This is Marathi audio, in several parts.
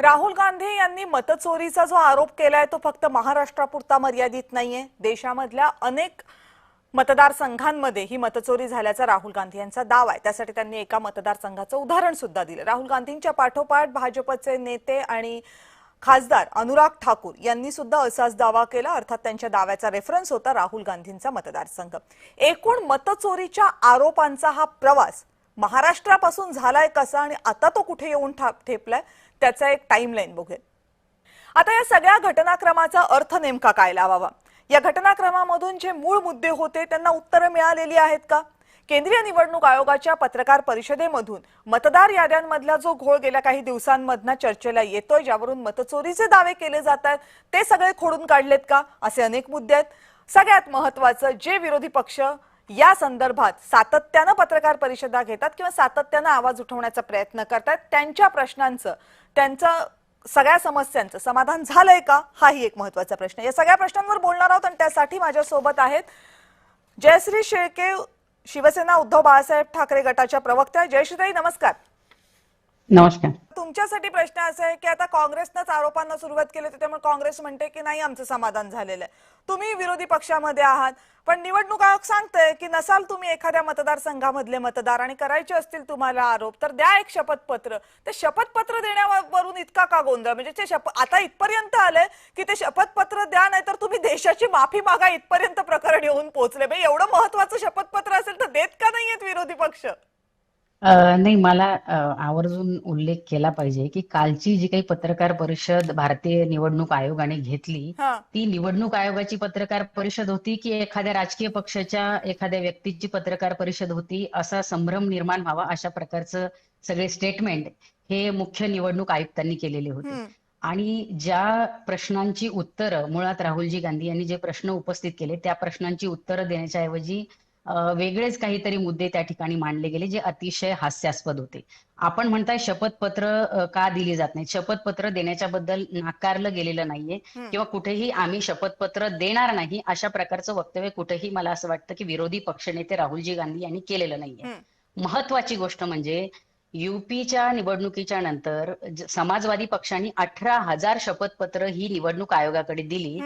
राहुल गांधी यांनी मतचोरीचा जो आरोप केलाय तो फक्त महाराष्ट्रापुरता मर्यादित नाहीये. देशामधल्या अनेक मतदारसंघांमध्ये ही मतचोरी झाल्याचा राहुल गांधी यांचा दावा आहे. त्यासाठी त्यांनी एका मतदारसंघाचं उदाहरण सुद्धा दिलं. राहुल गांधींच्या पाठोपाठ भाजपचे नेते आणि खासदार अनुराग ठाकूर यांनी सुद्धा असाच दावा केला. अर्थात त्यांच्या दाव्याचा रेफरन्स होता राहुल गांधींचा मतदारसंघ. एकूण मतचोरीच्या आरोपांचा हा प्रवास महाराष्ट्रापासून झालाय कसा आणि आता तो कुठे येऊन ठा- ठेपलाय? त्याचा एक टाईमलाईन बघूया. आता या सगळ्या घटनाक्रमाचा अर्थ नेमका काय लावावा? या घटनाक्रमामधून जे मूळ मुद्दे होते त्यांना उत्तरं मिळालेली आहेत का? केंद्रीय निवडणूक आयोगाच्या पत्रकार परिषदेमधून मतदार याद्यांमधला जो घोळ गेल्या काही दिवसांमधनं चर्चेला येतोय ज्यावरून मतचोरीचे दावे केले जात आहेत ते सगळे खोडून काढलेत का? असे अनेक मुद्दे आहेत. सगळ्यात महत्वाचं जे विरोधी पक्ष या संदर्भात सातत्यानं पत्रकार परिषदा घेतात किंवा सातत्यानं आवाज उठवण्याचा प्रयत्न करतात त्यांच्या प्रश्नांचं त्यांचं सगळ्या समस्यांचं समाधान झालंय का? हाही एक महत्त्वाचा प्रश्न. या सगळ्या प्रश्नांवर बोलणार आहोत आणि त्यासाठी माझ्यासोबत आहेत जयश्री शेळके शिवसेना उद्धव बाळासाहेब ठाकरे गटाच्या प्रवक्त्या. जयश्रीताई नमस्कार. नमस्कार. तुमच्यासाठी प्रश्न असा आहे की आता काँग्रेसनंच आरोपांना सुरुवात केली होती त्यामुळे काँग्रेस म्हणते की नाही आमचं समाधान झालेलं आहे. तुम्ही विरोधी पक्षामध्ये आहात पण निवडणूक आयोग सांगतंय की नसाल तुम्ही एखाद्या मतदारसंघामधले मतदार आणि करायचे असतील तुम्हाला आरोप तर द्या एक शपथपत्र. ते शपथपत्र देण्यावरून इतका का गोंधळ? म्हणजे ते शप आता इथपर्यंत आलंय की ते शपथपत्र द्या नाहीतर तुम्ही देशाची माफी मागा इथपर्यंत प्रकरण येऊन पोहोचले. म्हणजे एवढं महत्वाचं शपथपत्र असेल तर देत का नाहीयेत विरोधी पक्ष? अ, नाही मला अ, आवर्जून उल्लेख केला पाहिजे की कालची जी काही पत्रकार परिषद भारतीय निवडणूक आयोगाने घेतली हा. ती निवडणूक आयोगाची पत्रकार परिषद होती की एखाद्या राजकीय पक्षाच्या एखाद्या व्यक्तीची पत्रकार परिषद होती? असा संभ्रम निर्माण व्हावा अशा प्रकारचं सगळे स्टेटमेंट हे मुख्य निवडणूक आयुक्तांनी केलेले होते. आणि ज्या प्रश्नांची उत्तरं मुळात राहुलजी गांधी यांनी जे प्रश्न उपस्थित केले त्या प्रश्नांची उत्तरं देण्याच्या ऐवजी वेगळेच काहीतरी मुद्दे त्या ठिकाणी मांडले गेले जे अतिशय हास्यास्पद होते आपण म्हणताय शपथपत्र का दिली जात नाही शपथपत्र देण्याच्या बद्दल नाकारलं गेलेलं नाहीये. किंवा कुठेही आम्ही शपथपत्र देणार नाही अशा प्रकारचं वक्तव्य कुठेही मला असं वाटतं की विरोधी पक्षनेते राहुलजी गांधी यांनी केलेलं नाहीये. महत्वाची गोष्ट म्हणजे युपीच्या निवडणुकीच्या नंतर समाजवादी पक्षांनी अठरा हजार शपथपत्र ही निवडणूक आयोगाकडे दिली.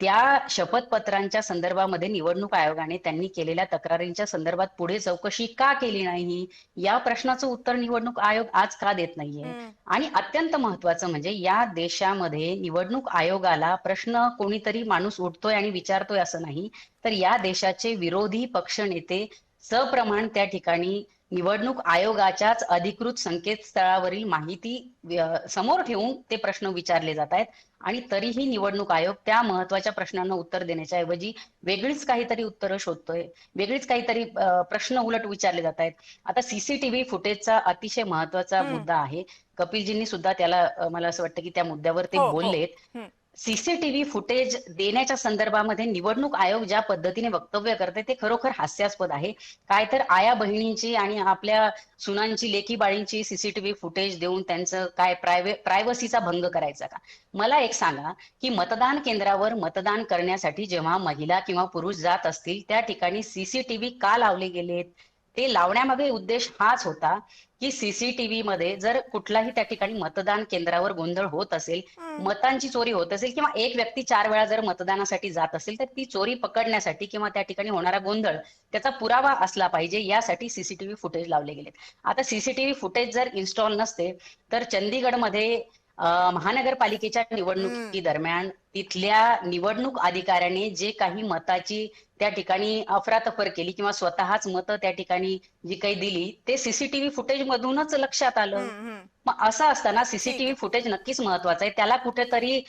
त्या शपथपत्रांच्या संदर्भामध्ये निवडणूक आयोगाने त्यांनी केलेल्या तक्रारींच्या संदर्भात पुढे चौकशी का केली नाही या प्रश्नाचं उत्तर निवडणूक आयोग आज का देत नाहीये. आणि अत्यंत महत्वाचं म्हणजे या देशामध्ये निवडणूक आयोगाला प्रश्न कोणीतरी माणूस उठतोय आणि विचारतोय असं नाही तर या देशाचे विरोधी पक्षनेते सप्रमाण त्या ठिकाणी निवडणूक आयोगाच्याच अधिकृत संकेतस्थळावरील माहिती समोर ठेवून ते प्रश्न विचारले जात आहेत आणि तरीही निवडणूक आयोग त्या महत्त्वाच्या प्रश्नांना उत्तर देण्याच्या ऐवजी वेगळीच काहीतरी उत्तरं शोधतोय वेगळीच काहीतरी प्रश्न उलट विचारले जात आहेत आता सीसीटीव्ही फुटेजचा अतिशय महत्त्वाचा. मुद्दा आहे कपिलजींनी सुद्धा त्याला मला असं वाटतं की त्या मुद्द्यावर ते हो, हो. बोललेत. सीसीटीव्ही फुटेज देण्याच्या संदर्भामध्ये निवडणूक आयोग ज्या पद्धतीने वक्तव्य करते ते खरोखर हास्यास्पद आहे. काय तर आया बहिणींची आणि आपल्या सुनांची लेकी बाळींची सीसीटीव्ही फुटेज देऊन त्यांचं काय प्रायव्हे प्रायव्हसीचा भंग करायचा का? मला एक सांगा की मतदान केंद्रावर मतदान करण्यासाठी जेव्हा महिला किंवा पुरुष जात असतील त्या ठिकाणी सीसीटीव्ही का लावले गेलेत? ते लावण्यामागे उद्देश हाच होता की सीसीटीव्ही मध्ये जर कुठलाही त्या ठिकाणी मतदान केंद्रावर गोंधळ होत असेल. मतांची चोरी होत असेल किंवा एक व्यक्ती चार वेळा जर मतदानासाठी जात असेल तर ती चोरी पकडण्यासाठी किंवा त्या ठिकाणी होणारा गोंधळ त्याचा पुरावा असला पाहिजे यासाठी सीसीटीव्ही फुटेज लावले गेलेत आता सीसीटीव्ही फुटेज जर इन्स्टॉल नसते तर चंदीगडमध्ये महानगरपालिकेच्या निवडणुकी दरम्यान तिथल्या निवडणूक अधिकाऱ्याने जे काही मताची त्या ठिकाणी अफरातफर केली किंवा स्वतःच मतं त्या ठिकाणी जी काही दिली ते सीसीटीव्ही फुटेज मधूनच लक्षात आलं. मग असं असताना सीसीटीव्ही फुटेज नक्कीच महत्वाचं आहे. त्याला कुठेतरी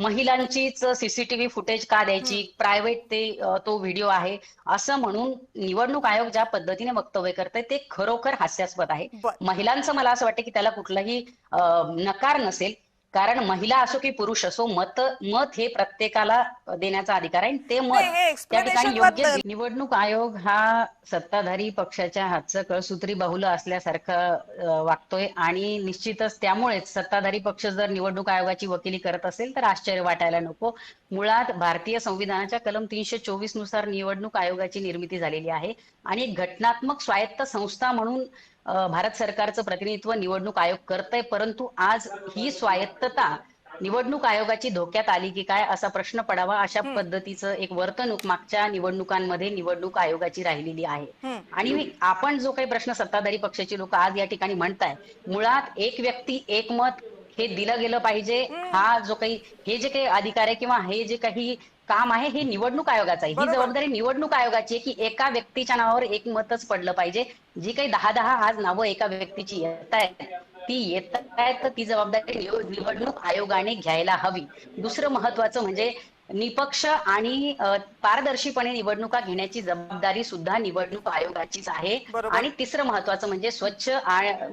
महिलांचीच सीसीटीव्ही फुटेज का द्यायची? प्रायव्हेट ते तो व्हिडिओ आहे. असं म्हणून निवडणूक आयोग ज्या पद्धतीने वक्तव्य करतंय ते खरोखर हास्यास्पद आहे. महिलांचं मला असं वाटतं की त्याला कुठलाही नकार नसेल. कारण महिला असो की पुरुष असो मत मत हे प्रत्येकाला देण्याचा अधिकार आहे. ते मत त्या ठिकाणी योग्य निवडणूक आयोग हा सत्ताधारी पक्षाच्या हातचं कळसूत्री बाहुलं असल्यासारखं वागतोय. आणि निश्चितच त्यामुळेच सत्ताधारी पक्ष जर निवडणूक आयोगाची वकिली करत असेल तर आश्चर्य वाटायला नको. मुळात भारतीय संविधानाच्या कलम तीनशे चोवीसनुसार निवडणूक आयोगाची निर्मिती झालेली आहे. आणि घटनात्मक स्वायत्त संस्था म्हणून भारत सरकारचं प्रतिनिधित्व निवडणूक आयोग करतंय परंतु आज ही स्वायत्तता निवडणूक आयोगाची धोक्यात आली की काय असा प्रश्न पडावा अशा पद्धतीचं एक वर्तणूक मागच्या निवडणुकांमध्ये निवडणूक आयोगाची राहिलेली आहे. आणि आपण जो काही प्रश्न सत्ताधारी पक्षाची लोक आज या ठिकाणी म्हणताय मुळात एक व्यक्ती एक मत हे दिलं गेलं पाहिजे. हा जो काही हे जे काही अधिकार आहे किंवा हे जे काही काम आहे हे निवडणूक आयोगाचं आहे. ही. जबाबदारी निवडणूक आयोगाची आहे की एका व्यक्तीच्या नावावर एक मतच पडलं पाहिजे. जी काही दहा दहा आज नावं एका व्यक्तीची येत आहेत ती येत आहेत तर ती जबाबदारी निव- निवडणूक आयोगाने घ्यायला हवी. दुसरं महत्वाचं म्हणजे निपक्ष आणि पारदर्शीपणे निवडणुका घेण्याची जबाबदारी सुद्धा निवडणूक आयोगाचीच आहे. आणि तिसरं महत्वाचं म्हणजे स्वच्छ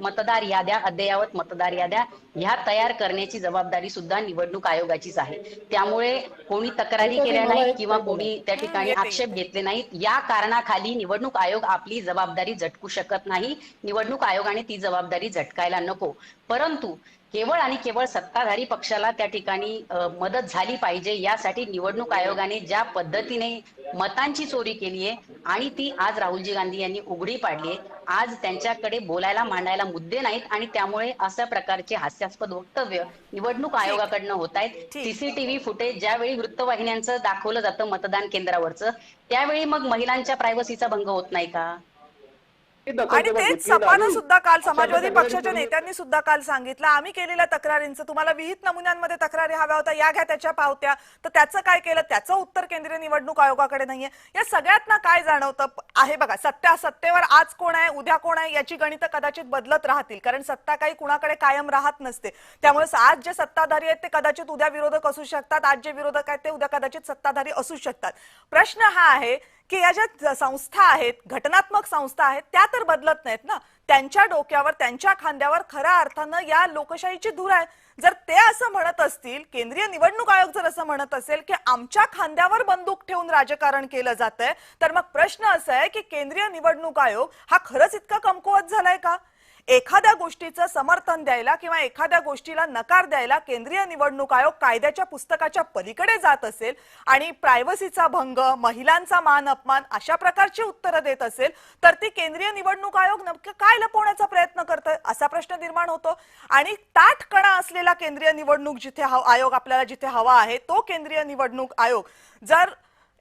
मतदार याद्या अद्ययावत मतदार याद्या ह्या तयार करण्याची जबाबदारी सुद्धा निवडणूक आयोगाचीच आहे. त्यामुळे कोणी तक्रारी केल्या नाहीत किंवा कोणी त्या ठिकाणी. आक्षेप घेतले नाहीत या कारणाखाली निवडणूक आयोग आपली जबाबदारी झटकू शकत नाही. निवडणूक आयोगाने ती जबाबदारी झटकायला नको. परंतु केवळ आणि केवळ सत्ताधारी पक्षाला त्या ठिकाणी मदत झाली पाहिजे यासाठी निवडणूक आयोगाने ज्या पद्धतीने मतांची चोरी केली आहे आणि ती आज राहुलजी गांधी यांनी उघडी पाडली आहे आज त्यांच्याकडे बोलायला मांडायला मुद्दे नाहीत आणि त्यामुळे अशा प्रकारचे हास्यास्पद वक्तव्य निवडणूक आयोगाकडनं होत आहेत. सीसीटीव्ही फुटेज ज्यावेळी वृत्तवाहिन्यांचं दाखवलं जातं मतदान केंद्रावरचं त्यावेळी मग महिलांच्या प्रायव्हसीचा भंग होत नाही का? आणि तेच सपानं सुद्धा काल समाजवादी पक्षाच्या नेत्यांनी सुद्धा काल सांगितलं आम्ही केलेल्या तक्रारींचं तुम्हाला विहित नमुन्यांमध्ये तक्रारी हव्या होत्या या घ्या त्याच्या पावत्या. तर त्याचं काय केलं? त्याचं उत्तर केंद्रीय निवडणूक आयोगाकडे नाहीये. या सगळ्यातना काय जाणवतं आहे बघा सत्ता सत्तेवर आज कोण आहे उद्या कोण आहे याची गणितं कदाचित बदलत राहतील. कारण सत्ता काही कुणाकडे कायम राहत नसते. त्यामुळे आज जे सत्ताधारी आहेत ते कदाचित उद्या विरोधक असू शकतात आज जे विरोधक आहेत ते उद्या कदाचित सत्ताधारी असू शकतात. प्रश्न हा आहे की या ज्या संस्था आहेत घटनात्मक संस्था आहेत त्या तर बदलत नाहीत ना. त्यांच्या डोक्यावर त्यांच्या खांद्यावर खऱ्या अर्थानं या लोकशाहीची धूर आहे. जर ते असं म्हणत असतील केंद्रीय निवडणूक आयोग जर असं म्हणत असेल की आमच्या खांद्यावर बंदूक ठेवून राजकारण केलं जात आहे तर मग प्रश्न असा आहे की केंद्रीय निवडणूक आयोग हा खरंच इतका कमकुवत झालाय का? एखाद्या गोष्टीचं समर्थन द्यायला किंवा एखाद्या गोष्टीला नकार द्यायला केंद्रीय निवडणूक आयोग कायद्याच्या पुस्तकाच्या पलीकडे जात असेल आणि प्रायव्हसीचा भंग महिलांचा मान अपमान अशा प्रकारची उत्तरं देत असेल तर ती केंद्रीय निवडणूक आयोग नक्की काय लपवण्याचा प्रयत्न करतोय असा प्रश्न निर्माण होतो. आणि ताटकणा असलेला केंद्रीय निवडणूक जिथे आयोग आपल्याला जिथे हवा आहे तो केंद्रीय निवडणूक आयोग जर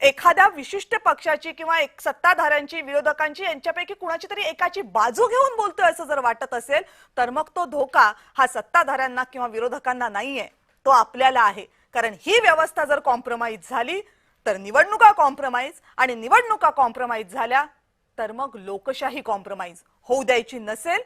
एखाद्या विशिष्ट पक्षाची किंवा एक सत्ताधाऱ्यांची विरोधकांची यांच्यापैकी कुणाची तरी एकाची बाजू घेऊन बोलतोय असं जर वाटत असेल तर मग तो धोका हा सत्ताधाऱ्यांना किंवा विरोधकांना नाहीये. तो आपल्याला आहे. कारण ही व्यवस्था जर कॉम्प्रोमाइज झाली तर निवडणुका कॉम्प्रोमाइज आणि निवडणुका कॉम्प्रोमाइज झाल्या तर मग लोकशाही कॉम्प्रोमाइज होऊ द्यायची नसेल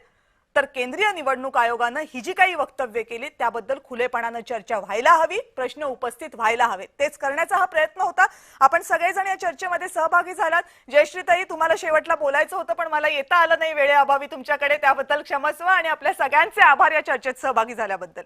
तर केंद्रीय निवडणूक आयोगानं ही जी काही वक्तव्य केली त्याबद्दल खुलेपणानं चर्चा व्हायला हवी प्रश्न उपस्थित व्हायला हवे. तेच करण्याचा हा प्रयत्न होता. आपण सगळेजण या चर्चेमध्ये सहभागी झालात. जयश्रीताई तुम्हाला शेवटला बोलायचं होतं पण मला येता आलं नाही वेळेअभावी तुमच्याकडे. त्याबद्दल क्षमस्व आणि आपल्या सगळ्यांचे आभार या चर्चेत सहभागी झाल्याबद्दल.